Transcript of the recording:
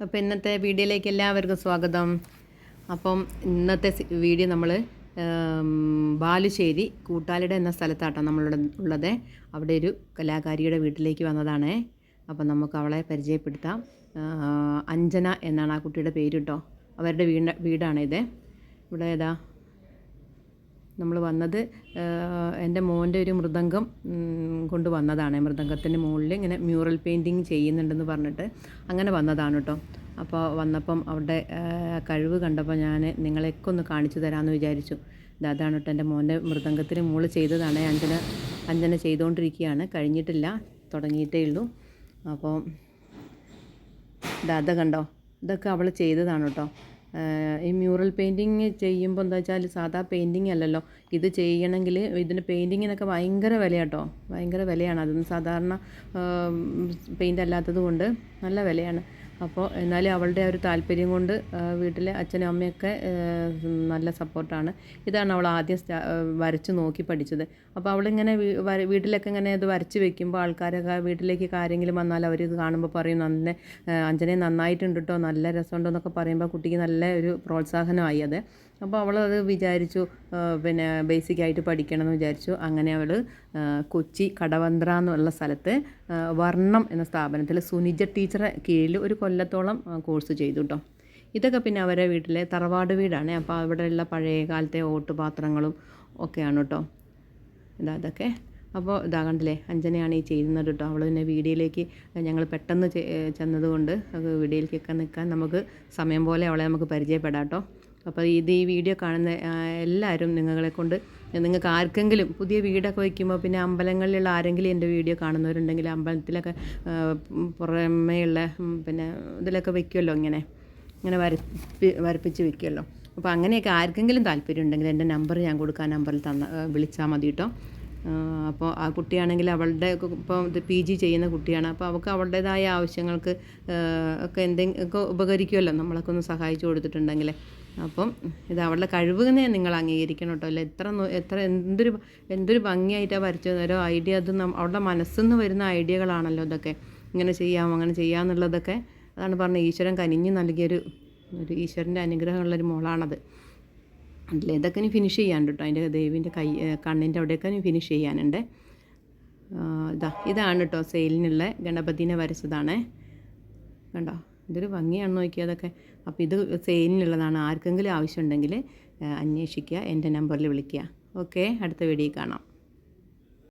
അപ്പോൾ ഇന്നത്തെ വീഡിയോയിലേക്ക് എല്ലാവർക്കും സ്വാഗതം. അപ്പം ഇന്നത്തെ വീഡിയോ നമ്മൾ ബാലുശ്ശേരി കൂട്ടാലിട എന്ന സ്ഥലത്താട്ടോ നമ്മളുടെ ഉള്ളത്. അവിടെ ഒരു കലാകാരിയുടെ വീട്ടിലേക്ക് വന്നതാണ്. അപ്പം നമുക്ക് അവളെ പരിചയപ്പെടുത്താം. അഞ്ജന എന്നാണ് ആ കുട്ടിയുടെ പേര് കേട്ടോ. അവരുടെ വീട് വീടാണിത് ഇവിടെ ഏതാ? നമ്മൾ വന്നത് എന്റെ മോന്റെ ഒരു മൃദംഗം കൊണ്ട് വന്നതാണ്. മൃദംഗത്തിന്റെ മുകളിൽ ഇങ്ങനെ മ്യൂറൽ പെയിന്റിങ് ചെയ്യുന്നുണ്ടെന്ന് പറഞ്ഞിട്ട് അങ്ങനെ വന്നതാണ് കേട്ടോ. അപ്പോൾ വന്നപ്പം അവിടെ കഴിവ് കണ്ടപ്പോൾ ഞാൻ നിങ്ങളെയൊക്കെ ഒന്ന് കാണിച്ചു തരാമെന്ന് വിചാരിച്ചു. അതാണ് കേട്ടോ എന്റെ മോന്റെ മൃദംഗത്തിന് മുകളിൽ ചെയ്തതാണ്. അഞ്ജന അഞ്ജന ചെയ്തുകൊണ്ടിരിക്കുകയാണ്. കഴിഞ്ഞിട്ടില്ല തുടങ്ങിയിട്ടേ ഉള്ളൂ. അപ്പോൾ ദാദ കണ്ടോ? ഇതൊക്കെ അവൾ ചെയ്തതാണ് കേട്ടോ. ഈ മ്യൂറൽ പെയിന്റിങ് ചെയ്യുമ്പോൾ എന്താ വെച്ചാൽ സാധാ പെയിന്റിങ് അല്ലല്ലോ. ഇത് ചെയ്യണമെങ്കിൽ ഇതിന് പെയിന്റിങ്ങിനൊക്കെ ഭയങ്കര വിലയാട്ടോ. ഭയങ്കര വിലയാണ്. അതൊന്നും സാധാരണ പെയിന്റ് അല്ലാത്തത് കൊണ്ട് നല്ല വിലയാണ്. അപ്പോൾ എന്നാലും അവളുടെ ഒരു താല്പര്യം കൊണ്ട് വീട്ടിലെ അച്ഛനും അമ്മയൊക്കെ നല്ല സപ്പോർട്ടാണ്. ഇതാണ് അവൾ ആദ്യം വരച്ച് നോക്കി പഠിച്ചത്. അപ്പോൾ അവളിങ്ങനെ വീട്ടിലൊക്കെ ഇങ്ങനെ ഇത് വരച്ച് വെക്കുമ്പോൾ ആൾക്കാരൊക്കെ വീട്ടിലേക്ക് കാര്യങ്ങളും വന്നാൽ അവർ ഇത് കാണുമ്പോൾ പറയും നല്ല അഞ്ജനെ നന്നായിട്ടുണ്ട് കേട്ടോ നല്ല രസമുണ്ടോ എന്നൊക്കെ പറയുമ്പോൾ കുട്ടിക്ക് നല്ല ഒരു പ്രോത്സാഹനമായി അത്. അപ്പോൾ അവൾ അത് വിചാരിച്ചു പിന്നെ ബേസിക്കായിട്ട് പഠിക്കണം എന്ന് വിചാരിച്ചു. അങ്ങനെ അവൾ കൊച്ചി കടവന്ത്ര എന്നുള്ള സ്ഥലത്ത് വർണം എന്ന സ്ഥാപനത്തിൽ സുനിജ ടീച്ചറെ കീഴിൽ ഒരു കൊല്ലത്തോളം കോഴ്സ് ചെയ്തു കേട്ടോ ഇതൊക്കെ പിന്നെ അവരെ വീട്ടിലെ തറവാട് വീടാണ്. അപ്പോൾ അവിടെയുള്ള പഴയ കാലത്തെ ഓട്ടുപാത്രങ്ങളും ഒക്കെയാണ് കേട്ടോ ഇതാ അതൊക്കെ അപ്പോൾ ഇതാ കണ്ടില്ലേ അഞ്ജനയാണ് ഈ ചെയ്യുന്നത് കേട്ടോ അവൾ പിന്നെ വീഡിയോയിലേക്ക് ഞങ്ങൾ പെട്ടെന്ന് ചെന്നതുകൊണ്ട് വീഡിയോയിലേക്കൊക്കെ നിൽക്കാൻ നമുക്ക് സമയം പോലെ അവളെ നമുക്ക് പരിചയപ്പെടാം കേട്ടോ അപ്പോൾ ഇത് ഈ വീഡിയോ കാണുന്ന എല്ലാവരും നിങ്ങളെ കൊണ്ട് നിങ്ങൾക്ക് ആർക്കെങ്കിലും പുതിയ വീടൊക്കെ വയ്ക്കുമ്പോൾ പിന്നെ അമ്പലങ്ങളിലുള്ള ആരെങ്കിലും എന്റെ വീഡിയോ കാണുന്നവരുണ്ടെങ്കിൽ അമ്പലത്തിലൊക്കെ പുറമേയുള്ള പിന്നെ ഇതിലൊക്കെ വയ്ക്കുമല്ലോ ഇങ്ങനെ. ഇങ്ങനെ വരപ്പി വരപ്പിച്ച് വയ്ക്കുമല്ലോ. അപ്പോൾ അങ്ങനെയൊക്കെ ആർക്കെങ്കിലും താല്പര്യം ഉണ്ടെങ്കിൽ എന്റെ നമ്പർ ഞാൻ കൊടുക്കാൻ നമ്പറിൽ തന്ന വിളിച്ചാൽ മതി കേട്ടോ. അപ്പോൾ ആ കുട്ടിയാണെങ്കിൽ അവളുടെ ഇപ്പോൾ ഇത് പി ജി ചെയ്യുന്ന കുട്ടിയാണ്. അപ്പോൾ അവൾക്ക് അവളുടേതായ ആവശ്യങ്ങൾക്ക് ഒക്കെ എന്തെങ്കിലും ഒക്കെ ഉപകരിക്കുമല്ലോ നമ്മളൊക്കെ ഒന്ന് സഹായിച്ചു കൊടുത്തിട്ടുണ്ടെങ്കിൽ അപ്പം ഇത് അവളുടെ കഴിവിനെ നിങ്ങൾ അംഗീകരിക്കണം കേട്ടോ. അല്ല എത്ര എത്ര എന്തൊരു എന്തൊരു ഭംഗിയായിട്ടാണ് വരച്ചത്. ഓരോ ഐഡിയ അത് അവളുടെ മനസ്സിൽ നിന്ന് വരുന്ന ഐഡിയകളാണല്ലോ ഇതൊക്കെ. ഇങ്ങനെ ചെയ്യാം അങ്ങനെ ചെയ്യാമെന്നുള്ളതൊക്കെ അതാണ് പറഞ്ഞത് ഈശ്വരൻ കനിഞ്ഞു നൽകിയൊരു ഒരു ഈശ്വരന്റെ അനുഗ്രഹമുള്ളൊരു മോളാണത്. അതിൽ ഇതൊക്കെ ഇനി ഫിനിഷ് ചെയ്യാനുണ്ട് കേട്ടോ അതിന്റെ ദേവിന്റെ കൈ കണ്ണിന്റെ അവിടെയൊക്കെ ഇനി ഫിനിഷ് ചെയ്യാനുണ്ട്. ഇതാ ഇതാണ് കേട്ടോ സെയിലിനുള്ള ഗണപതിനെ വരച്ചതാണേ. കണ്ടോ? ഇതൊരു ഭംഗിയാണ് നോക്കിയത് അതൊക്കെ. അപ്പോൾ ഇത് സെയിലിനുള്ളതാണ്. ആർക്കെങ്കിലും ആവശ്യമുണ്ടെങ്കിൽ അന്വേഷിക്കുക. എന്റെ നമ്പറിൽ വിളിക്കുക. ഓക്കെ? അടുത്ത വീഡിയോ കാണാം.